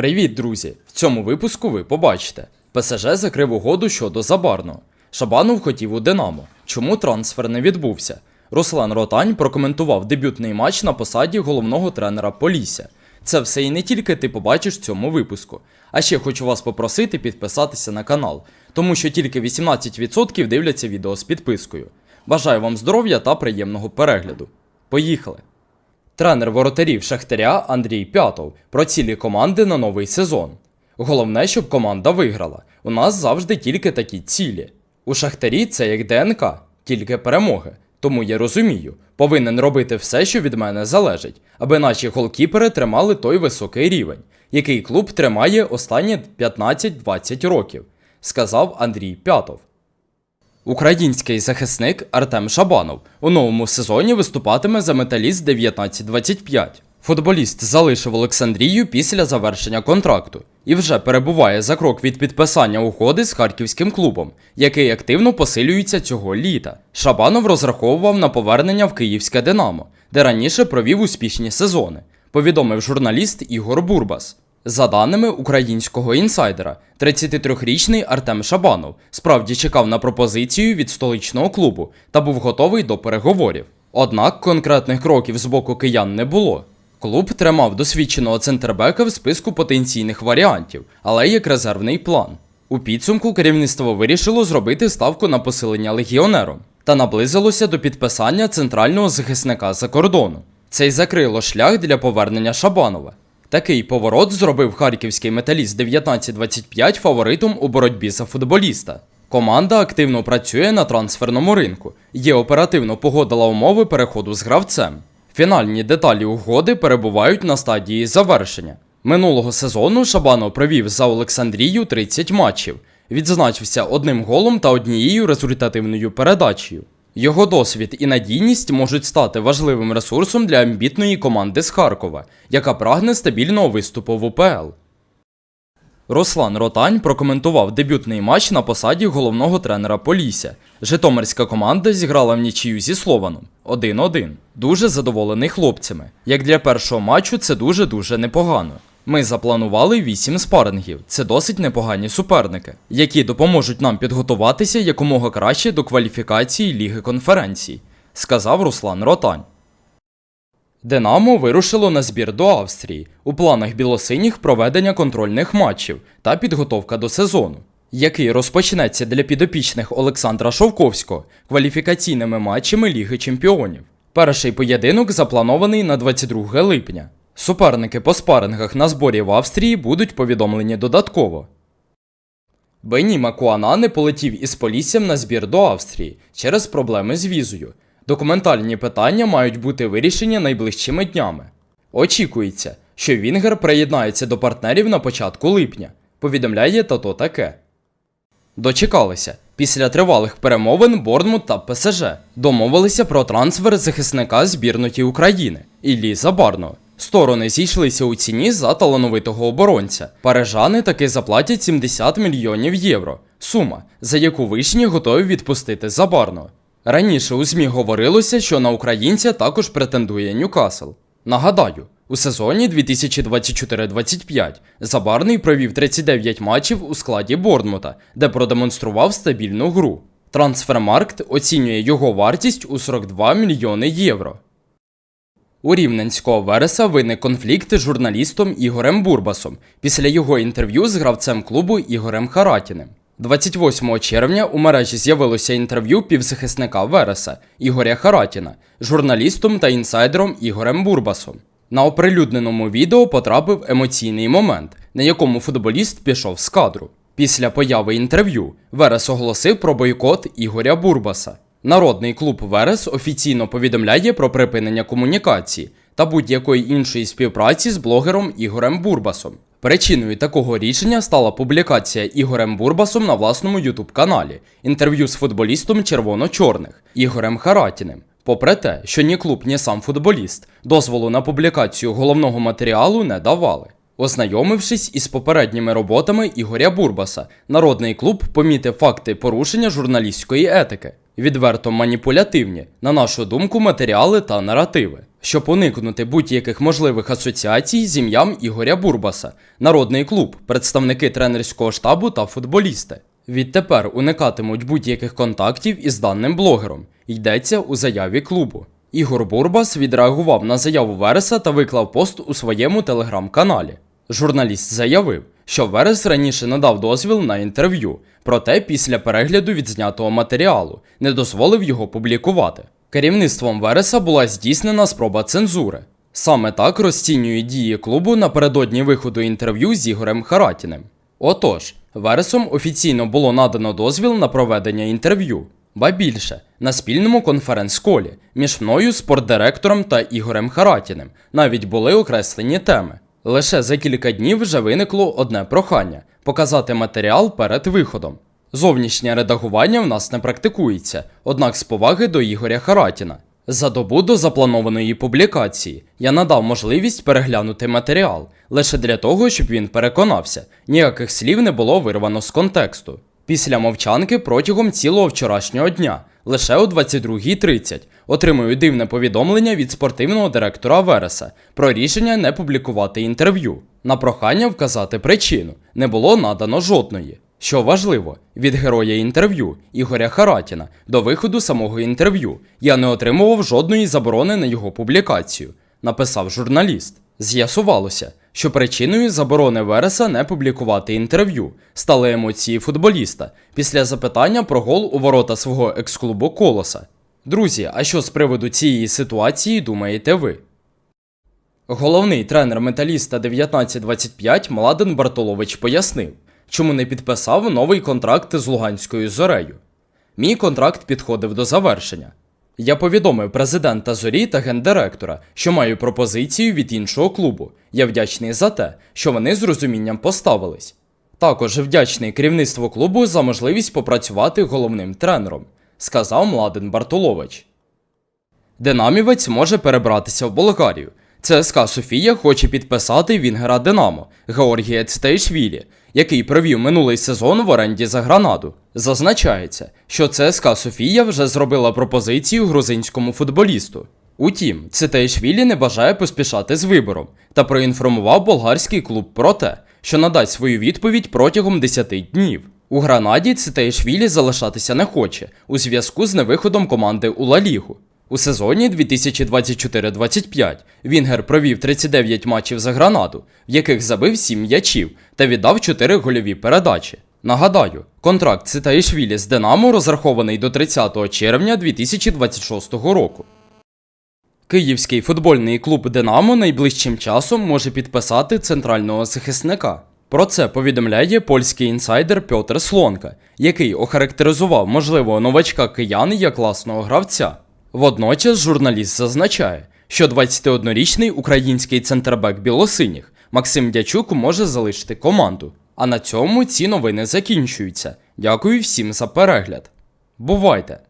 Привіт, друзі! В цьому випуску ви побачите. ПСЖ закрив угоду щодо Забарного. Шабанов хотів у Динамо. Чому трансфер не відбувся? Руслан Ротань прокоментував дебютний матч на посаді головного тренера Полісся. Це все і не тільки ти побачиш в цьому випуску. А ще хочу вас попросити підписатися на канал, тому що тільки 18% дивляться відео з підпискою. Бажаю вам здоров'я та приємного перегляду. Поїхали! Тренер воротарів Шахтаря Андрій П'ятов про цілі команди на новий сезон. Головне, щоб команда виграла. У нас завжди тільки такі цілі. У Шахтарі це як ДНК, тільки перемоги. Тому я розумію, повинен робити все, що від мене залежить, аби наші голкіпери тримали той високий рівень, який клуб тримає останні 15-20 років, сказав Андрій П'ятов. Український захисник Артем Шабанов у новому сезоні виступатиме за металіст 1925. Футболіст залишив Олександрію після завершення контракту і вже перебуває за крок від підписання угоди з харківським клубом, який активно посилюється цього літа. Шабанов розраховував на повернення в київське Динамо, де раніше провів успішні сезони, повідомив журналіст Ігор Бурбас. За даними українського інсайдера, 33-річний Артем Шабанов справді чекав на пропозицію від столичного клубу та був готовий до переговорів. Однак конкретних кроків з боку киян не було. Клуб тримав досвідченого центрбека в списку потенційних варіантів, але як резервний план. У підсумку керівництво вирішило зробити ставку на посилення легіонером та наблизилося до підписання центрального захисника за кордону. Це й закрило шлях для повернення Шабанова. Такий поворот зробив харківський металіст 1925 фаворитом у боротьбі за футболіста. Команда активно працює на трансферному ринку і оперативно погодила умови переходу з гравцем. Фінальні деталі угоди перебувають на стадії завершення. Минулого сезону Шабанов провів за Олександрію 30 матчів, відзначився одним голом та однією результативною передачею. Його досвід і надійність можуть стати важливим ресурсом для амбітної команди з Харкова, яка прагне стабільного виступу в УПЛ. Руслан Ротань прокоментував дебютний матч на посаді головного тренера Полісся. Житомирська команда зіграла в нічию зі Слованом 1-1. Дуже задоволений хлопцями. Як для першого матчу, це дуже-дуже непогано. Ми запланували 8 спарингів. Це досить непогані суперники, які допоможуть нам підготуватися якомога краще до кваліфікації Ліги конференцій, сказав Руслан Ротань. Динамо вирушило на збір до Австрії. У планах білосиніх проведення контрольних матчів та підготовка до сезону, який розпочнеться для підопічних Олександра Шовковського кваліфікаційними матчами Ліги Чемпіонів. Перший поєдинок запланований на 22 липня. Суперники по спарингах на зборі в Австрії будуть повідомлені додатково. Бені Макуанане полетів із Поліссям на збір до Австрії через проблеми з візою. Документальні питання мають бути вирішені найближчими днями. Очікується, що Вінгер приєднається до партнерів на початку липня, повідомляє Тато таке. Дочекалися. Після тривалих перемовин Борнмут та ПСЖ домовилися про трансфер захисника збірної України Іллі Забарного. Сторони зійшлися у ціні за талановитого оборонця. Парижани таки заплатять 70 мільйонів євро. Сума, за яку вишні готові відпустити Забарного. Раніше у ЗМІ говорилося, що на українця також претендує Ньюкасл. Нагадаю, у сезоні 2024-25 Забарний провів 39 матчів у складі Борнмута, де продемонстрував стабільну гру. Трансфермаркт оцінює його вартість у 42 мільйони євро. У Рівненського Вереса виник конфлікт з журналістом Ігорем Бурбасом після його інтерв'ю з гравцем клубу Ігорем Харатіним. 28 червня у мережі з'явилося інтерв'ю півзахисника Вереса Ігоря Харатіна, журналістом та інсайдером Ігорем Бурбасом. На оприлюдненому відео потрапив емоційний момент, на якому футболіст пішов з кадру. Після появи інтерв'ю Верес оголосив про бойкот Ігоря Бурбаса. Народний клуб Верес офіційно повідомляє про припинення комунікації та будь-якої іншої співпраці з блогером Ігорем Бурбасом. Причиною такого рішення стала публікація Ігорем Бурбасом на власному ютуб каналі інтерв'ю з футболістом червоно-чорних Ігорем Харатіним. Попри те, що ні клуб, ні сам футболіст дозволу на публікацію головного матеріалу не давали. Ознайомившись із попередніми роботами Ігоря Бурбаса, народний клуб помітив факти порушення журналістської етики, відверто маніпулятивні, на нашу думку, матеріали та наративи. щоб уникнути будь-яких можливих асоціацій з ім'ям Ігоря Бурбаса, народний клуб, представники тренерського штабу та футболісти. Відтепер уникатимуть будь-яких контактів із даним блогером. Йдеться у заяві клубу. Ігор Бурбас відреагував на заяву Вереса та виклав пост у своєму телеграм-каналі. Журналіст заявив, що Верес раніше надав дозвіл на інтерв'ю, проте після перегляду відзнятого матеріалу не дозволив його публікувати. Керівництвом Вереса була здійснена спроба цензури. Саме так розцінюють дії клубу напередодні виходу інтерв'ю з Ігорем Харатіним. Отож, Вересом офіційно було надано дозвіл на проведення інтерв'ю, ба більше на спільному конференц-колі між мною, спортдиректором та Ігорем Харатіним навіть були окреслені теми. Лише за кілька днів вже виникло одне прохання показати матеріал перед виходом. Зовнішнє редагування в нас не практикується, однак з поваги до Ігоря Харатіна. За добу до запланованої публікації я надав можливість переглянути матеріал лише для того, щоб він переконався, ніяких слів не було вирвано з контексту. Після мовчанки протягом цілого вчорашнього дня, лише о 22.30, отримую дивне повідомлення від спортивного директора Вереса про рішення не публікувати інтерв'ю. На прохання вказати причину не було надано жодної. Що важливо, від героя інтерв'ю Ігоря Харатіна до виходу самого інтерв'ю я не отримував жодної заборони на його публікацію, написав журналіст. З'ясувалося, що причиною заборони Вереса не публікувати інтерв'ю стали емоції футболіста після запитання про гол у ворота свого екс-клубу Колоса. Друзі, а що з приводу цієї ситуації думаєте ви? Головний тренер металіста 1925 Младен Бартолович пояснив, чому не підписав новий контракт з Луганською зорею. Мій контракт підходив до завершення. Я повідомив президента зорі та гендиректора, що маю пропозицію від іншого клубу. Я вдячний за те, що вони з розумінням поставились. Також вдячний керівництву клубу за можливість попрацювати головним тренером, сказав Младен Бартолович. Динамівець може перебратися в Болгарію. ЦСКА Софія хоче підписати Вінгера Динамо Георгія Цтейшвілі, який провів минулий сезон в оренді за Гранаду. Зазначається, що ЦСКА Софія вже зробила пропозицію грузинському футболісту. Утім, Цитейшвілі не бажає поспішати з вибором та проінформував болгарський клуб про те, що надасть свою відповідь протягом 10 днів. У Гранаді Цитейшвілі залишатися не хоче у зв'язку з невиходом команди у Ла Лігу. У сезоні 2024-25 Вінгер провів 39 матчів за Гранаду, в яких забив 7 м'ячів та віддав 4 гольові передачі. Нагадаю, контракт Цитаїшвілі з Динамо розрахований до 30 червня 2026 року. Київський футбольний клуб Динамо найближчим часом може підписати центрального захисника. Про це повідомляє польський інсайдер Пьотр Слонка, який охарактеризував можливого новачка киян як класного гравця. Водночас журналіст зазначає, що 21-річний український центрбек білосиніх Максим Дячук може залишити команду. А на цьому ці новини закінчуються. Дякую всім за перегляд. Бувайте!